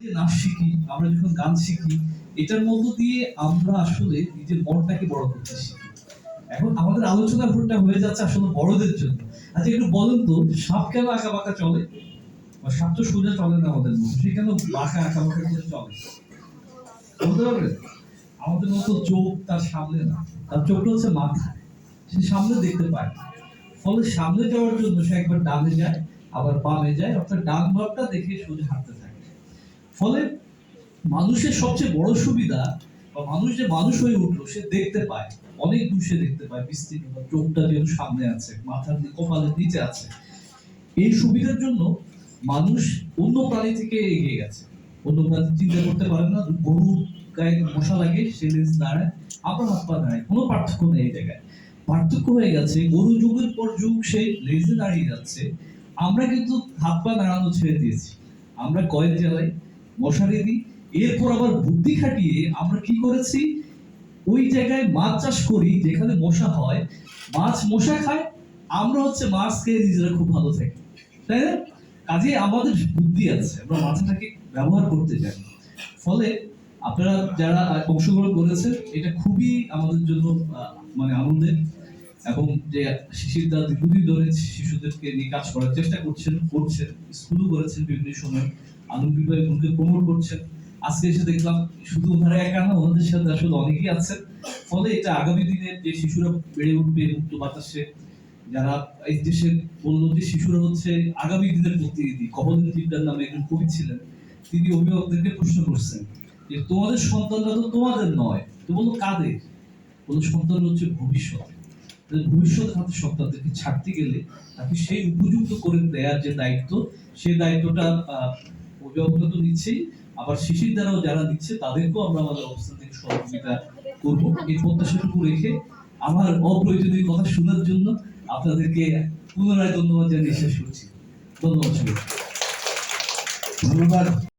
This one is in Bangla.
নাচ শিখি, আমরা যখন গান শিখি, এটার মধ্য দিয়ে আমরা আসলে নিজের মনটাকে বড় করতে শিখি। এখন আমাদের আলোচনা ভোটটা হয়ে যাচ্ছে আসলে বড়দের জন্য। আচ্ছা একটু বলেন তো, সাপ কেন আঁকা বাঁকা চলে সাপ তো সোজা চলে না আমাদের মতো সে কেন বাঁকা আঁকা বাঁকা করে চলে? বলতে পারবেন? আমাদের মতো চোখ তার সামনে না, তার চোখটা হচ্ছে মাথায়। সে সামনে দেখতে পায়। ফলে সামনে যাওয়ার জন্য সে একবার ডানে যায়, আবার বামে যায়, অর্থাৎ ডান ভাবটা দেখে সোজা হাঁটতে থাকে। ফলে মানুষের সবচেয়ে বড় সুবিধা বা মানুষ যে মানুষ হয়ে উঠল, সে দেখতে পায়। অনেক দূর সে দেখতে পায়, বিস্তীর্ণ চোখটা যেহেতু সামনে আছে মাথার কপালের নিচে আছে। এই সুবিধার জন্য মানুষ অন্য প্রাণী থেকে এগিয়ে গেছে। অন্য প্রাণী চিন্তা করতে পারে না, গরু গায়ে মশা লাগে, সে লেজ দাঁড়ায় আমরা হাত পা দাঁড়ায়, কোনো পার্থক্য নেই এই জায়গায়। পার্থক্য হয়ে গেছে, গরু যুগের পর যুগ সে লেজে দাঁড়িয়ে যাচ্ছে। আমরা কিন্তু হাত পা দাঁড়ানো ছেড়ে দিয়েছি। আমরা কয়েক জ্বালাই মশারি দিই। এরপর আবার বুদ্ধি খাটিয়ে আমরা কি করেছি? ওই জায়গায় মাছ চাষ করি, যেখানে মশা হয়। মাছ মশা খায়, আমরা হচ্ছে মাছ খেয়ে নিজেরা খুব ভালো থাকি। তাই না? কাজে আমাদের বুদ্ধি আছে, আমরা মাছটাকে ব্যবহার করতে জানি। ফলে আপনারা যারা অংশগ্রহণ করেছেন, এটা খুবই আমাদের জন্য মানে আনন্দের। এবং যে শিশির দীর্ঘদিন ধরে শিশুদেরকে নিয়ে কাজ করার চেষ্টা করছেন করছেন, স্কুলও করেছেন বিভিন্ন সময়। আনন্দ গ্রুপকে প্রমোট করছেন। আজকে এসে দেখলাম, শুধু ওনারা একা না, ওনাদের সাথে আসলে অনেকেই আছেন। ফলে এটা আগামী দিনে যে শিশুরা বেড়ে উঠবে মুক্ত বাতাসে, যারা এই দেশের যে শিশুরা হচ্ছে আগামী দিনের প্রতিনিধি কমলদিন তিনটার নামে একজন কবি ছিলেন। তিনি অভিভাবকদেরকে প্রশ্ন করছেন যে, তোমাদের সন্তানরা তো তোমাদের নয় তো বলল কাদের? বলল সন্তান হচ্ছে ভবিষ্যৎ। ভবিষ্যৎ সন্তানদেরকে ছাড়তে গেলে তাকে সেই উপযুক্ত করে দেওয়ার যে দায়িত্ব দায়িত্বটা অভিভাবকরা তো নিচ্ছেই, আবার শিশির দ্বারাও যারা নিচ্ছে তাদেরকেও আমরা আমাদের অবস্থান থেকে সহযোগিতা করব। এই প্রত্যাশাটুকু রেখে আমার অপ্রয়োজনীয় কথা শোনার জন্য আপনাদেরকে পুনরায় ধন্যবাদ জানিয়ে শেষ করছি। ধন্যবাদ ধন্যবাদ।